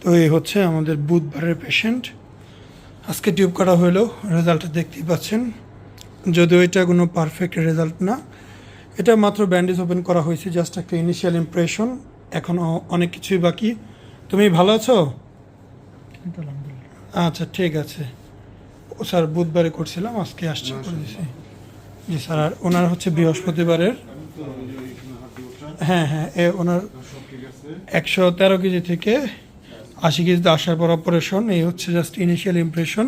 তো এই হচ্ছে আমাদের বুধবারের পেশেন্ট আজকে টিউব কাটা হলো রেজাল্টটা দেখতেই পাচ্ছেন। যদিও এটা কোনো পারফেক্ট রেজাল্ট না এটা মাত্র ব্যান্ডেজ ওপেন করা হয়েছে জাস্ট একটা ইনিশিয়াল ইমপ্রেশন এখনও অনেক কিছুই বাকি। তুমি ভালো আছো? আচ্ছা ঠিক আছে। ও স্যার বুধবারে করছিলাম আজকে আসছে করে দিছি জি স্যার আর ওনার হচ্ছে বৃহস্পতিবারের। হ্যাঁ হ্যাঁ এ ওনার একশো তেরো কেজি থেকে আশি কেজিতে আসার পর অপারেশন এই হচ্ছে জাস্ট ইনিশিয়াল ইমপ্রেশন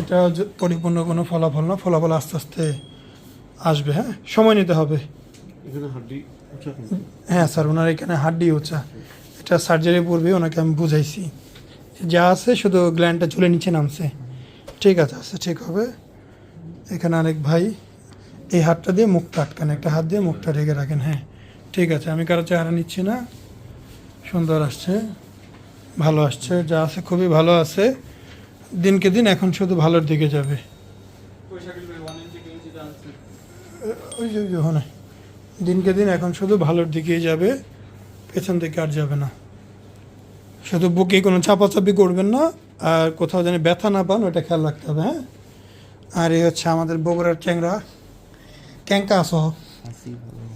এটা পরিপূর্ণ কোনো ফলাফল না ফলাফল আস্তে আস্তে আসবে হ্যাঁ? সময় নিতে হবে। হ্যাঁ স্যার ওনার এখানে হাড্ডি উঁচা। এটা সার্জারি পূর্বে ওনাকে আমি বুঝাইছি। যা আছে শুধু গ্ল্যান্ডটা চলে নিচে নামছে। ঠিক আছে আচ্ছা ঠিক হবে। এখানে আরেক ভাই এই হাতটা দিয়ে মুখটা আটকান একটা হাত দিয়ে মুখটা ঢেকে রাখেন হ্যাঁ। ঠিক আছে আমি কারও চেহারা নিচ্ছি না। সুন্দর আসছে। ভালো আসছে যা আছে খুবই ভালো আছে। দিনকে দিন এখন শুধু ভালোর দিকে যাবে। ওই যে ওখানে। দিনকে দিন এখন শুধু ভালোর দিকেই যাবে পেছন দিকে আর যাবে না। শুধু বুকে কোনো চাপাচাপি করবেন না আর কোথাও যেন ব্যথা না পান ওটা খেয়াল রাখতে হবে হ্যাঁ? আর এই হচ্ছে আমাদের বগুড়ার চ্যাংরা ক্যাঙ্কা সহ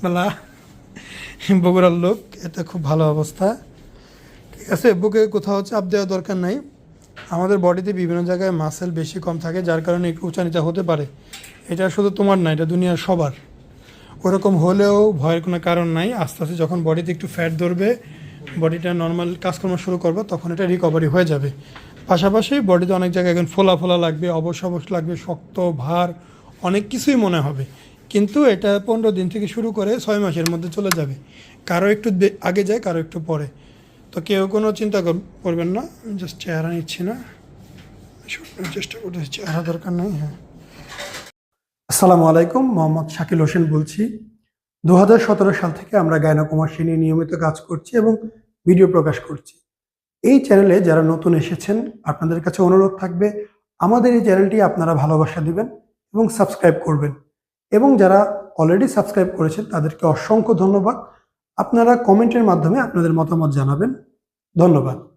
বেলা বগুড়ার লোক এটা খুব ভালো অবস্থা। আছে বুকে কোথাও চাপ দেওয়া দরকার নাই। আমাদের বডিতে বিভিন্ন জায়গায় মাসেল বেশি কম থাকে, যার কারণে একটু উঁচা নিচা হতে পারে। এটা শুধু তোমার না, এটা দুনিয়ার সবার। ওরকম হলেও ভয়ের কোনো কারণ নাই। আস্তে আস্তে যখন বডিতে একটু ফ্যাট ধরবে বডিটা নর্মাল কাজকর্ম শুরু করবে, তখন এটা রিকভারি হয়ে যাবে। পাশাপাশি বডিতে অনেক জায়গায় এখন ফোলা ফোলা লাগবে, অবশ অবশ লাগবে, শক্ত, ভার, অনেক কিছুই মনে হবে। কিন্তু এটা পনেরো দিন থেকে শুরু করে ছয় মাসের মধ্যে চলে যাবে। কারও একটু আগে যায়, কারও একটু পরে। তো কেউ কোনো চিন্তা করবেন না জাস্ট চেহারা নিচ্ছি না। চেষ্টা করতেছি, চেহারা দরকার নেই হ্যাঁ। আসসালামু আলাইকুম, মোহাম্মদ শাকিল হোসেন বলছি। দু হাজার সতেরো সাল থেকে আমরা গায়নাকুমাসী নিয়ে নিয়মিত কাজ করছি এবং ভিডিও প্রকাশ করছি। এই চ্যানেলে যারা নতুন এসেছেন, আপনাদের কাছে অনুরোধ থাকবে, আমাদের এই চ্যানেলটি আপনারা ভালোবাসা দিবেন এবং সাবস্ক্রাইব করবেন। এবং যারা অলরেডি সাবস্ক্রাইব করেছেন, তাদেরকে অসংখ্য ধন্যবাদ। আপনারা কমেন্টের মাধ্যমে আপনাদের মতামত জানাবেন। ধন্যবাদ।